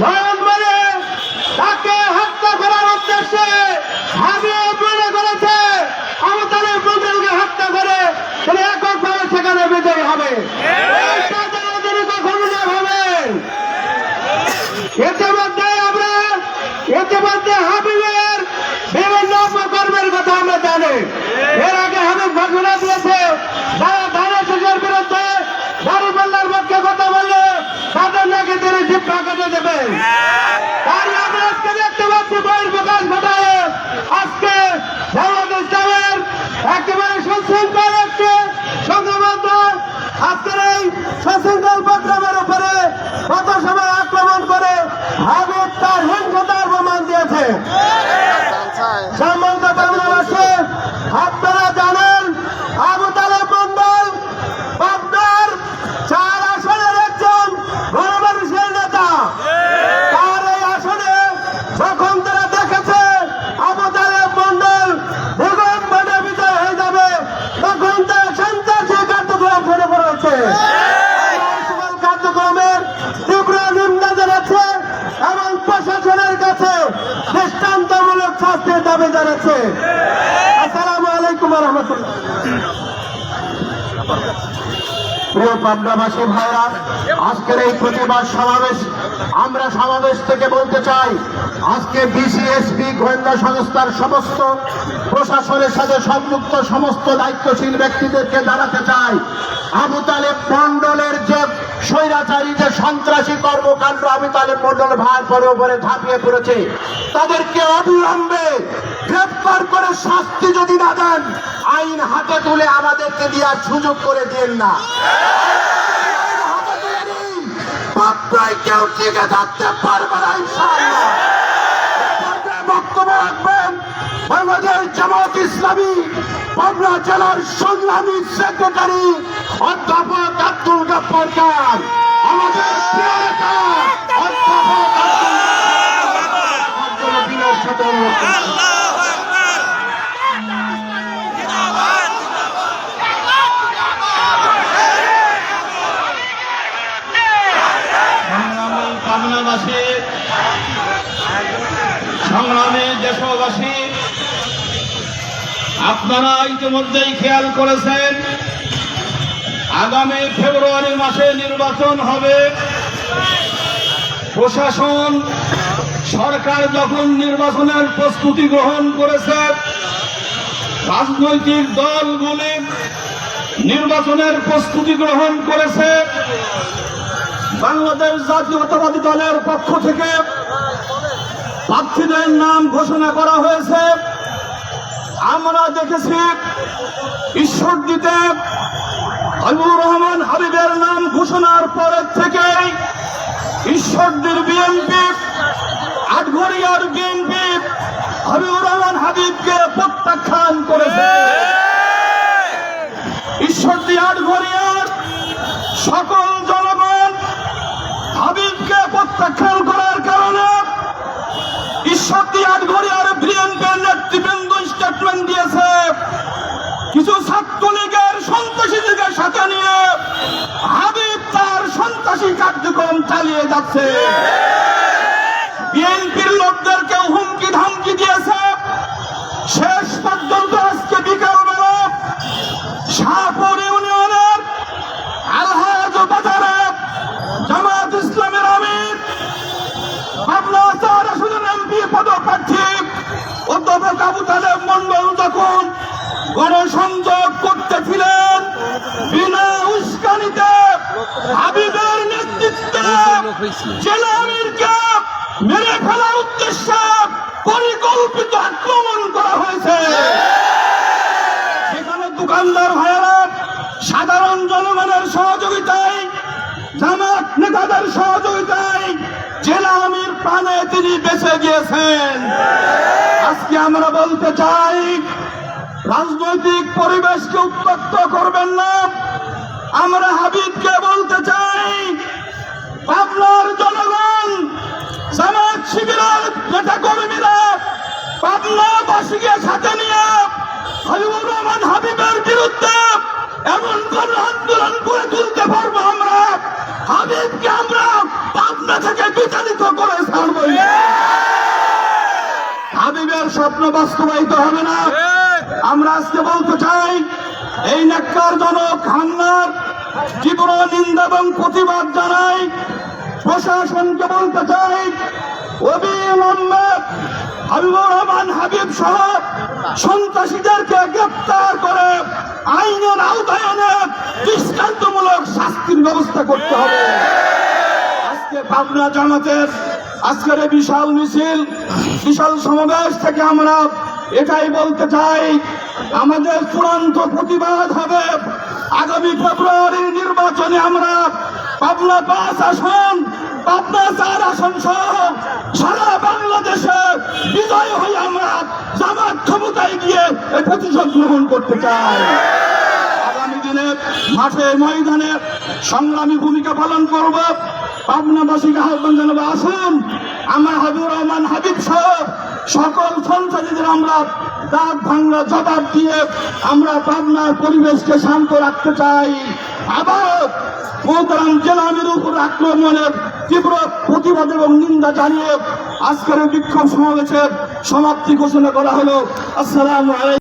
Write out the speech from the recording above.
নয়ন মানে তাকে হত্যা করার উদ্দেশ্যে হাবিয়ে মনে করেছে আমতালের মন্ডলকে হত্যা করে তিনি এককভাবে সেখানে বিজয়ী হবে এইটা যেন তিনি কখনো না ভাবেন ইতিমধ্যে আমরা ইতিমধ্যে হাবিবের বিভিন্ন অপকর্মের কথা আমরা জানি এর আগে হাবিব ঘোষণা দিয়েছে যারা ধানের শেষের বিরুদ্ধে দারুপাল্লার পক্ষে কথা বললে তাদের নাকি তিনি শিক্ষা কেটে দেবেন তাই আমরা আজকে দেখতে পাচ্ছি বইয়ের প্রকাশ ঘটায় আজকে জামাত ইসলামের একেবারে সুশৃঙ্খল একটি সংঘবদ্ধ আজকের এই সুশৃঙ্খল প্রোগ্রামের উপরে কত সময় আক্রমণ করে ভারত তার হিংসতার প্রমাণ দিয়েছে তার এই আসনে যখন তারা দেখেছে আবু তালেব মন্ডল দ্বিগুণ ভোটে বিজয় হয়ে যাবে তখন তারা সন্ত্রাসী কার্যক্রম শুরু করেছে এই সকল কার্যক্রমের তীব্র নিন্দা জানাচ্ছে এবং প্রশাসনের কাছে দৃষ্টান্তমূলক শাস্তির দাবি জানাচ্ছে। আসসালামু আলাইকুম প্রিয় পাবনাবাসী ভাইরা, আজকের এই প্রতিবাদ সমাবেশ আমরা সমাবেশ থেকে বলতে চাই, আজকে বিসিএসপি গোয়েন্দা সংস্থার সমস্ত প্রশাসনের সাথে সংযুক্ত সমস্ত দায়িত্বশীল ব্যক্তিদেরকে দাঁড়াতে চাই। আবু তালেব মন্ডলের যে স্বৈরাচারী সন্ত্রাসী কর্মকাণ্ড আবু তালেব মন্ডল ভার পরে উপরে ঝাঁপিয়ে পড়েছে। তাদেরকে অবিলম্বে গ্রেফতার করে শাস্তি যদি না দেন, আইন হাতে তুলে আমাদেরকে দেওয়ার সুযোগ করে দিন না কেউ টিকে পারবে রাখবেন জামাত ইসলামী জেলার সংগ্রামী সেক্রেটারি অধ্যাপক আব্দুল গফর খান আমাদের সংগ্রামী দেশবাসী আপনারা ইতিমধ্যেই খেয়াল করেছেন আগামী ফেব্রুয়ারি মাসে নির্বাচন হবে। প্রশাসন, সরকার যখন নির্বাচনের প্রস্তুতি গ্রহণ করেছে, রাজনৈতিক দলগুলি নির্বাচনের প্রস্তুতি গ্রহণ করেছে, বাংলাদেশ জাতীয়তাবাদী দলের পক্ষ থেকে প্রার্থীদের নাম ঘোষণা করা হয়েছে। আমরা দেখেছি ঈশ্বরদীতে হাবিবুর রহমান হাবিবের নাম ঘোষণার পরের থেকেই ঈশ্বরদীর বিএনপি আটঘরিয়ার বিএনপি হাবিবুর রহমান হাবিবকে প্রত্যাখ্যান করেছে। ঈশ্বরদী আটঘরিয়ার সকল জনগণ হাবিবকে প্রত্যাখ্যান করার কারণে ঈশ্বরদী আটঘরিয়ার বিএনপির নেতৃবৃন্দ স্টেটমেন্ট দিয়েছে কিছু ছাত্রলীগের সন্ত্রাসীদের সাথে নিয়ে হাবিব তার সন্ত্রাসী কার্যক্রম চালিয়ে যাচ্ছে। বিএনপির লোকদেরকে হুমকি ধামকি দিয়েছে। শেষ পর্যন্ত আজকে বিকালবেলা শাহপুর ইউনিয়নের আলহাজ বাজারে জামাত ইসলামের আমির পাবনা এমপি পদপ্রার্থী অধ্যাপক আবু তালেব মন্ডল যখন গণসংযোগ করতেছিলেন বিনা জেলা আমিরকে মেরে ফেলার উদ্দেশ্যে পরিকল্পিত আক্রমণ করা হয়েছে। সেখানে দোকানদার ভাইয়েরা, সাধারণ জনগণের সহযোগিতায়, জামাত নেতাদের সহযোগিতায় জেলা আমির প্রাণে তিনি বেঁচে গিয়েছেন। আজকে আমরা বলতে চাই, রাজনৈতিক পরিবেশকে উত্তক্ত করবেন না। আমরা হাবিবকে বলতে চাই আপনার জনগণ জামাত শিবিরের নেতা কর্মীরা পাবনাবাসীকে সাথে নিয়ে হাবিবুর রহমান হাবিবের বিরুদ্ধে এমন কোন আন্দোলন করে তুলতে পারব আমরা। হাবিবকে আমরা পাবনা থেকে বিতাড়িত করে ছাড়বই হাবিবের স্বপ্ন বাস্তবায়িত হবে না। আমরা আজকে বলতে চাই এই জনক হামলার তীব্র নিন্দা এবং প্রতিবাদ জানাই, প্রশাসনকে বলতে চাই অবিলম্বে রহমান হাবিব সহ সন্ত্রাসীদেরকে গ্রেপ্তার করে আইনের আওতায় দৃষ্টান্তমূলক শাস্তির ব্যবস্থা করতে হবে। আজকে পাবনা জামাতের, আজকের বিশাল মিছিল, বিশাল সমাবেশ থেকে আমরা এটাই বলতে চাই, আমাদের চূড়ান্ত প্রতিবাদ হবে। আগামী ফেব্রুয়ারি নির্বাচনে আমরা পাবনা পাঁচ আসন, পাবনা চার আসন সহ সারা বাংলাদেশে বিজয় হয়ে আমরা জামাত ক্ষমতায় গিয়ে প্রতিশোধ গ্রহণ করতে চাই। আগামী দিনে মাঠে ময়দানে সংগ্রামী ভূমিকা পালন করব। পাবনাবাসীকে আহ্বান জানাব, আসুন, আমার হাবিবুর রহমান হাবিব সাহেব সকল সন্ত্রাসীদের আমরা দাঁত ভাঙলা জবাব দিয়ে আমরা পাবনার পরিবেশকে শান্ত রাখতে চাই। আবার মোহতারাম জেলামের উপর আক্রমণের তীব্র প্রতিবাদ এবং নিন্দা জানিয়ে আজকের বিক্ষোভ সমাবেশের সমাপ্তি ঘোষণা করা হলো। আসসালাম আলাইকুম।